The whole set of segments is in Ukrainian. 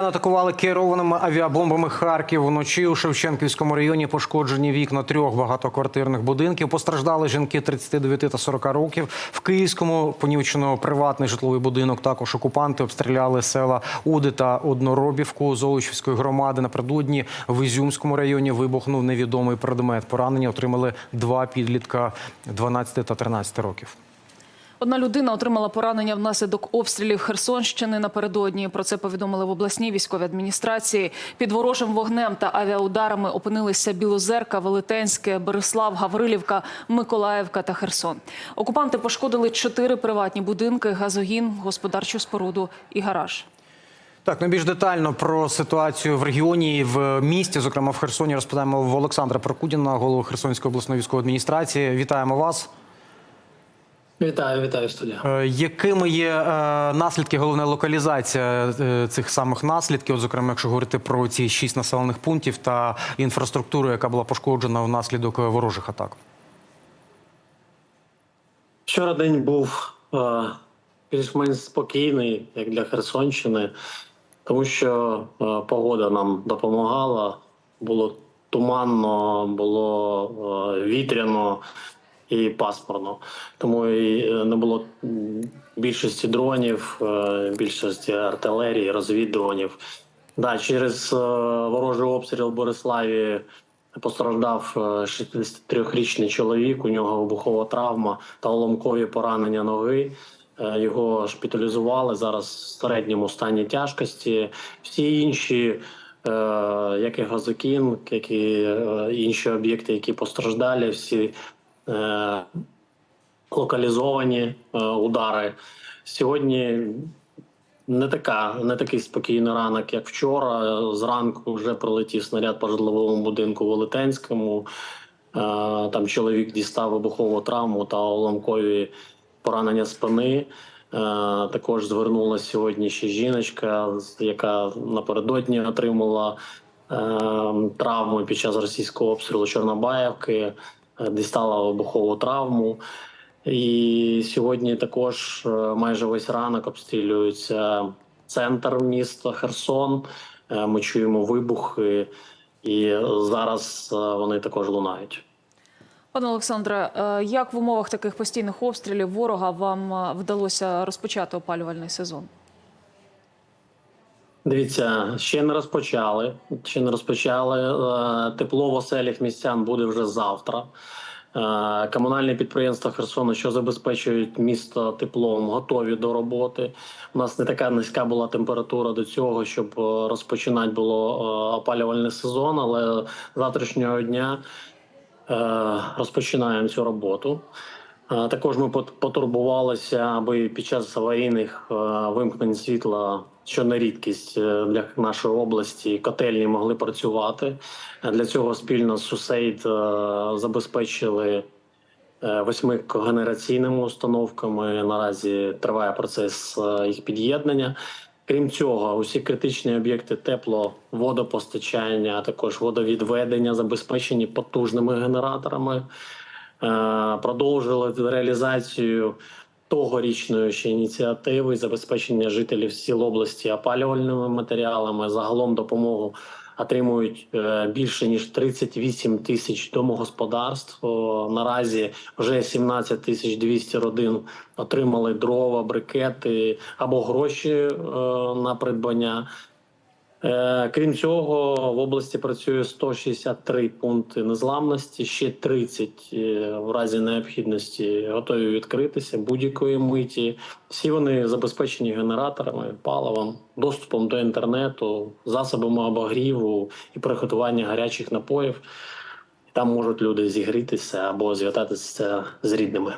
Атакували керованими авіабомбами Харків вночі у Шевченківському районі. Пошкоджені вікна трьох багатоквартирних будинків. Постраждали жінки 39 та 40 років. В Київському понівечено приватний житловий будинок. Також окупанти обстріляли села Уди та Одноробівку Золочівської громади. Напередодні в Ізюмському районі вибухнув невідомий предмет. Поранення отримали два підлітка 12 та 13 років. Одна людина отримала поранення внаслідок обстрілів Херсонщини напередодні. Про це повідомили в обласній військовій адміністрації. Під ворожим вогнем та авіаударами опинилися Білозерка, Велетенське, Береслав, Гаврилівка, Миколаївка та Херсон. Окупанти пошкодили чотири приватні будинки, газогін, господарчу споруду і гараж. Так, ну більш детально про ситуацію в регіоні і в місті, зокрема в Херсоні, розповідаємо в Олександра Прокудіна, голову Херсонської обласної військової адміністрації. Вітаємо вас. Вітаю, вітаю студія. Е, Якими є е, наслідки, головне локалізація е, цих самих наслідків? От, зокрема, якщо говорити про ці шість населених пунктів та інфраструктуру, яка була пошкоджена внаслідок ворожих атак? Вчора день був більш-менш спокійний, як для Херсонщини, тому що погода нам допомагала. Було туманно, було вітряно і пасмурно. Тому і е, не було більшості дронів, е, більшості артилерії, розвідуванів. Да, через е, ворожий обстріл в Бориславі Постраждав е, 63-річний чоловік. У нього вибухова травма та уламкові поранення ноги. Його шпиталізували зараз в середньому стані тяжкості. Всі інші, як і газокін, як і інші об'єкти, які постраждали, всі е, локалізовані е, удари. Сьогодні не така, не такий спокійний ранок, як вчора. Зранку вже прилетів снаряд по житловому будинку Велетенському. Е, Там чоловік дістав вибухову травму та уламкові поранення спини. Також звернулася сьогодні ще жіночка, яка напередодні отримала травму під час російського обстрілу Чорнобаївки, дістала вибухову травму. І сьогодні також е, майже весь ранок обстрілюється центр міста Херсон. Е, Ми чуємо вибухи, і зараз е, вони також лунають. Пане Олександре, е, як в умовах таких постійних обстрілів ворога вам е, вдалося розпочати опалювальний сезон? Дивіться, ще не розпочали. Ще не розпочали. Е, Тепло в оселях містян буде вже завтра. Е, Комунальні підприємства Херсону, що забезпечують місто теплом, готові до роботи. У нас не така низька була температура до цього, щоб е, розпочинати було опалювальний сезон. Але завтрашнього дня розпочинаємо цю роботу. Е, Також ми потурбувалися, аби під час аварійних е, вимкнень світла, що не рідкість е, для нашої області, котельні могли працювати. Е, Для цього спільно з Сусейд е, забезпечили е, восьми когенераційними установками. Наразі триває процес е, їх під'єднання. Крім цього, усі критичні об'єкти тепло, водопостачання, а також водовідведення забезпечені потужними генераторами. Е, Продовжили реалізацію тогорічної ще ініціативи забезпечення жителів сіл області опалювальними матеріалами. Загалом допомогу отримують е, більше ніж 38 тисяч домогосподарств. Наразі вже 17 тисяч 200 родин отримали дрова, брикети або гроші е, на придбання. Е, Крім цього, в області працює 163 пункти незламності, ще 30 е, в разі необхідності готові відкритися будь-якої миті. Всі вони забезпечені генераторами, паливом, доступом до інтернету, засобами обогріву і приготування гарячих напоїв. Там можуть люди зігрітися або зв'язатися з рідними.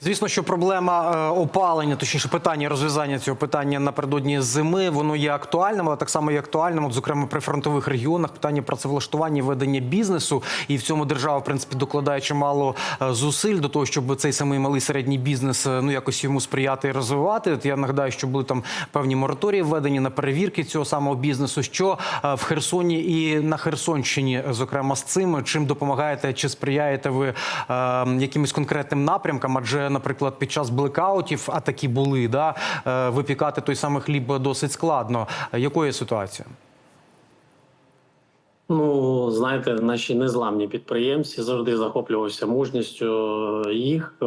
Звісно, що проблема е, опалення, точніше питання розв'язання цього питання напередодні зими, воно є актуальним, але так само є актуальним, от, зокрема при фронтових регіонах, питання працевлаштування ведення бізнесу. І в цьому держава, в принципі, докладає чимало е, зусиль до того, щоб цей самий малий середній бізнес е, ну якось йому сприяти і розвивати. От я нагадаю, що були там певні мораторії введені на перевірки цього самого бізнесу. Що в Херсоні і на Херсонщині, зокрема з цим, чим допомагаєте, чи сприяєте ви е, якимось конкретним напрямкам? Адже наприклад, під час блекаутів, а такі були, да, е, випікати той самий хліб досить складно. Якою ситуація? Ну, знаєте, наші незламні підприємці завжди захоплювався мужністю їх. Е,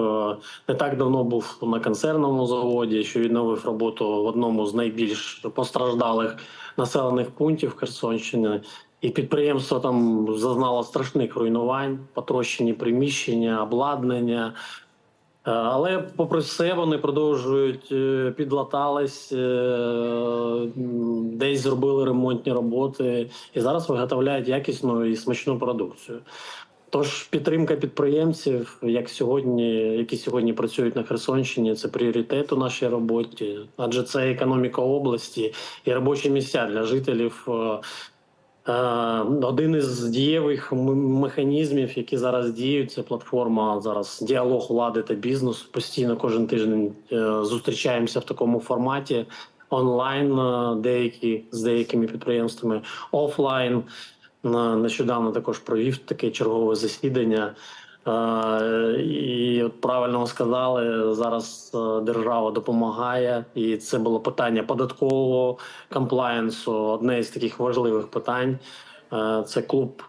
Не так давно був на концерному заводі, що відновив роботу в одному з найбільш постраждалих населених пунктів Херсонщини. І підприємство там зазнало страшних руйнувань, потрощені приміщення, обладнання. Е, Але, попри все, вони продовжують е, підлатались, е, десь зробили ремонтні роботи і зараз виготовляють якісну і смачну продукцію. Тож підтримка підприємців, як сьогодні, які сьогодні працюють на Херсонщині, це пріоритет у нашій роботі, адже це економіка області і робочі місця для жителів. Е, Один із дієвих механізмів, які зараз діють, це платформа зараз діалог влади та бізнесу. Постійно кожен тиждень е, зустрічаємося в такому форматі онлайн. е, Деякі з деякими підприємствами офлайн. Нещодавно також провів таке чергове засідання. Е, І от правильно ви сказали, зараз е, держава допомагає, і це було питання податкового комплаєнсу. Одне із таких важливих питань Е, це клуб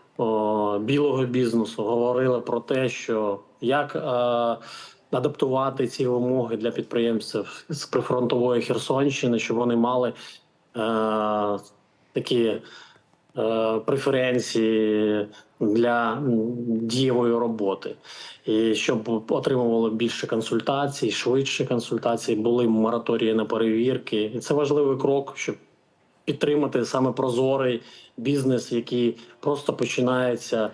білого бізнесу. Говорили про те, що як адаптувати ці вимоги для підприємців з прифронтової Херсонщини, щоб вони мали такі преференції для дієвої роботи, і щоб отримували більше консультацій, швидше консультації, були мораторії на перевірки. І це важливий крок, щоб підтримати саме прозорий бізнес, який просто починається е,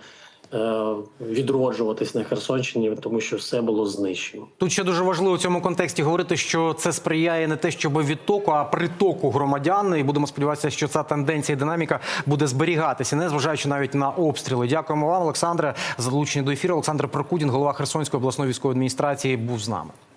відроджуватись на Херсонщині, тому що все було знищено. Тут ще дуже важливо в цьому контексті говорити, що це сприяє не те, щоб відтоку, а притоку громадян. І будемо сподіватися, що ця тенденція і динаміка буде зберігатися, не зважаючи навіть на обстріли. Дякуємо вам, Олександре, за долучення до ефіру. Олександр Прокудін, голова Херсонської обласної військової адміністрації, був з нами.